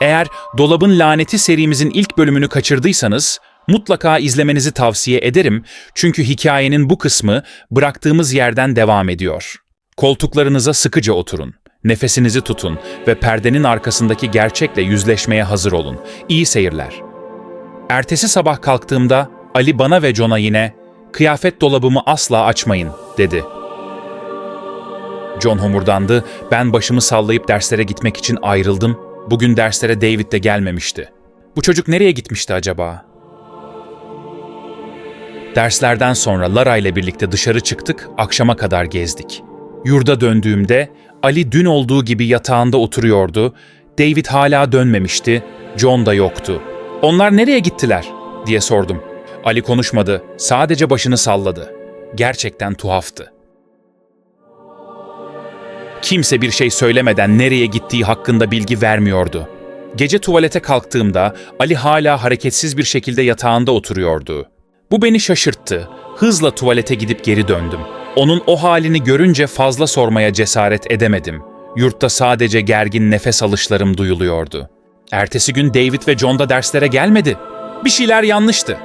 Eğer Dolabın Laneti serimizin ilk bölümünü kaçırdıysanız mutlaka izlemenizi tavsiye ederim çünkü hikayenin bu kısmı bıraktığımız yerden devam ediyor. Koltuklarınıza sıkıca oturun, nefesinizi tutun ve perdenin arkasındaki gerçekle yüzleşmeye hazır olun. İyi seyirler. Ertesi sabah kalktığımda Ali bana ve John'a yine "Kıyafet dolabımı asla açmayın." dedi. John homurdandı. Ben başımı sallayıp derslere gitmek için ayrıldım. Bugün derslere David de gelmemişti. Bu çocuk nereye gitmişti acaba? Derslerden sonra Lara ile birlikte dışarı çıktık, akşama kadar gezdik. Yurda döndüğümde Ali dün olduğu gibi yatağında oturuyordu. David hala dönmemişti, John da yoktu. Onlar nereye gittiler diye sordum. Ali konuşmadı, sadece başını salladı. Gerçekten tuhaftı. Kimse bir şey söylemeden nereye gittiği hakkında bilgi vermiyordu. Gece tuvalete kalktığımda Ali hala hareketsiz bir şekilde yatağında oturuyordu. Bu beni şaşırttı. Hızla tuvalete gidip geri döndüm. Onun o halini görünce fazla sormaya cesaret edemedim. Yurtta sadece gergin nefes alışlarım duyuluyordu. Ertesi gün David ve John da derslere gelmedi. Bir şeyler yanlıştı.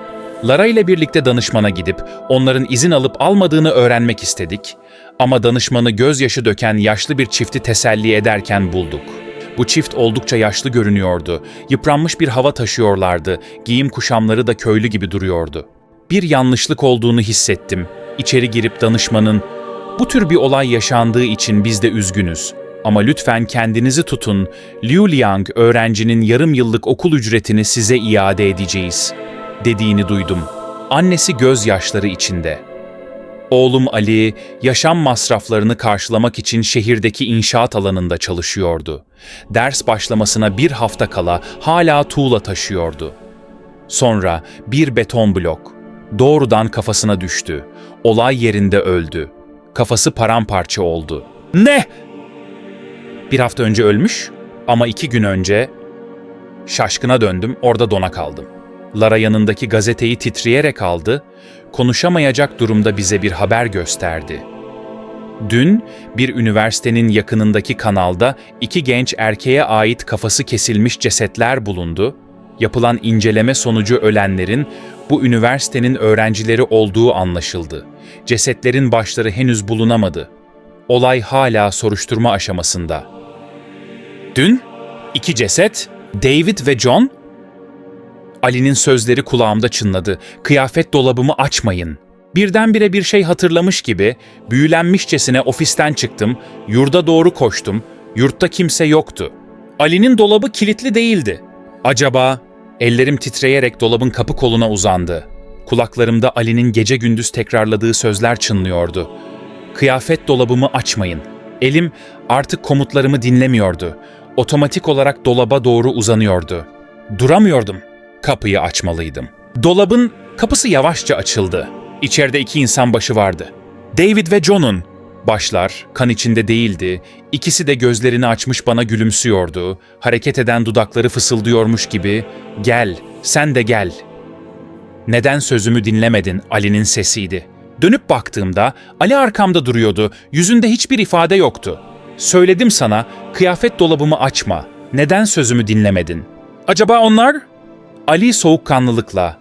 Lara ile birlikte danışmana gidip onların izin alıp almadığını öğrenmek istedik ama danışmanı gözyaşı döken yaşlı bir çifti teselli ederken bulduk. Bu çift oldukça yaşlı görünüyordu. Yıpranmış bir hava taşıyorlardı. Giyim kuşamları da köylü gibi duruyordu. Bir yanlışlık olduğunu hissettim. İçeri girip danışmanın "Bu tür bir olay yaşandığı için biz de üzgünüz. Ama lütfen kendinizi tutun. Liu Liang öğrencinin yarım yıllık okul ücretini size iade edeceğiz." Dediğini duydum. Annesi gözyaşları içinde. Oğlum Ali, yaşam masraflarını karşılamak için şehirdeki inşaat alanında çalışıyordu. Ders başlamasına bir hafta kala hala tuğla taşıyordu. Sonra bir beton blok. Doğrudan kafasına düştü. Olay yerinde öldü. Kafası paramparça oldu. Ne? Bir hafta önce ölmüş ama iki gün önce... Şaşkına döndüm, orada dona kaldım. Lara yanındaki gazeteyi titreyerek aldı, konuşamayacak durumda bize bir haber gösterdi. Dün bir üniversitenin yakınındaki kanalda iki genç erkeğe ait kafası kesilmiş cesetler bulundu. Yapılan inceleme sonucu ölenlerin bu üniversitenin öğrencileri olduğu anlaşıldı. Cesetlerin başları henüz bulunamadı. Olay hala soruşturma aşamasında. Dün iki ceset, David ve John Ali'nin sözleri kulağımda çınladı. Kıyafet dolabımı açmayın. Birdenbire bir şey hatırlamış gibi büyülenmişçesine ofisten çıktım, yurda doğru koştum. Yurtta kimse yoktu. Ali'nin dolabı kilitli değildi. Acaba ellerim titreyerek dolabın kapı koluna uzandı. Kulaklarımda Ali'nin gece gündüz tekrarladığı sözler çınlıyordu. Kıyafet dolabımı açmayın. Elim artık komutlarımı dinlemiyordu. Otomatik olarak dolaba doğru uzanıyordu. Duramıyordum kapıyı açmalıydım. Dolabın kapısı yavaşça açıldı. İçeride iki insan başı vardı. David ve John'un. Başlar kan içinde değildi. İkisi de gözlerini açmış bana gülümsüyordu. Hareket eden dudakları fısıldıyormuş gibi "Gel, sen de gel." Neden sözümü dinlemedin? Ali'nin sesiydi. Dönüp baktığımda Ali arkamda duruyordu. Yüzünde hiçbir ifade yoktu. Söyledim sana, kıyafet dolabımı açma. Neden sözümü dinlemedin? Acaba onlar? Ali soğukkanlılıkla,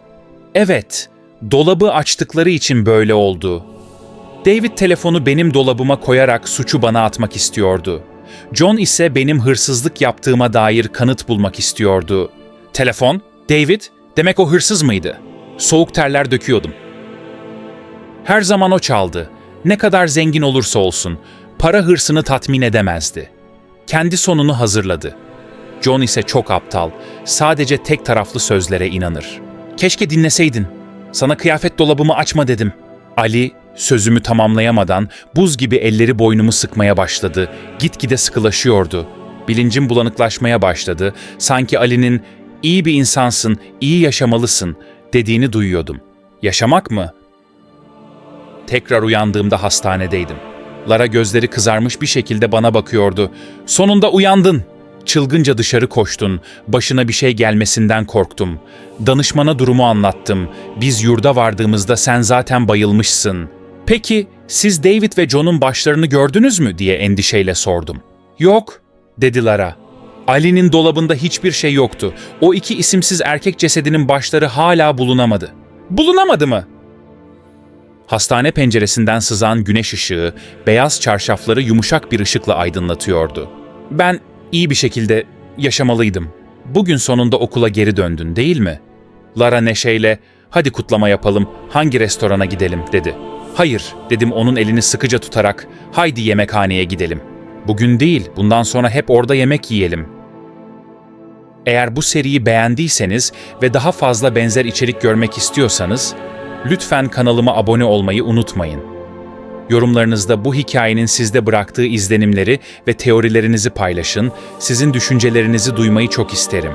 "Evet, dolabı açtıkları için böyle oldu." David telefonu benim dolabıma koyarak suçu bana atmak istiyordu. John ise benim hırsızlık yaptığıma dair kanıt bulmak istiyordu. Telefon, David, demek o hırsız mıydı? Soğuk terler döküyordum. Her zaman o çaldı. Ne kadar zengin olursa olsun, para hırsını tatmin edemezdi. Kendi sonunu hazırladı. John ise çok aptal. Sadece tek taraflı sözlere inanır. Keşke dinleseydin. Sana kıyafet dolabımı açma dedim. Ali sözümü tamamlayamadan buz gibi elleri boynumu sıkmaya başladı. Gitgide sıkılaşıyordu. Bilincim bulanıklaşmaya başladı. Sanki Ali'nin iyi bir insansın, iyi yaşamalısın dediğini duyuyordum. Yaşamak mı? Tekrar uyandığımda hastanedeydim. Lara gözleri kızarmış bir şekilde bana bakıyordu. Sonunda uyandın Çılgınca dışarı koştun, başına bir şey gelmesinden korktum. Danışmana durumu anlattım. Biz yurda vardığımızda sen zaten bayılmışsın. Peki siz David ve John'un başlarını gördünüz mü diye endişeyle sordum. Yok, dedi Lara. Ali'nin dolabında hiçbir şey yoktu. O iki isimsiz erkek cesedinin başları hala bulunamadı. Bulunamadı mı? Hastane penceresinden sızan güneş ışığı, beyaz çarşafları yumuşak bir ışıkla aydınlatıyordu. Ben iyi bir şekilde yaşamalıydım. Bugün sonunda okula geri döndün değil mi? Lara neşeyle, hadi kutlama yapalım, hangi restorana gidelim dedi. Hayır, dedim onun elini sıkıca tutarak, haydi yemekhaneye gidelim. Bugün değil, bundan sonra hep orada yemek yiyelim. Eğer bu seriyi beğendiyseniz ve daha fazla benzer içerik görmek istiyorsanız, lütfen kanalıma abone olmayı unutmayın. Yorumlarınızda bu hikayenin sizde bıraktığı izlenimleri ve teorilerinizi paylaşın, sizin düşüncelerinizi duymayı çok isterim.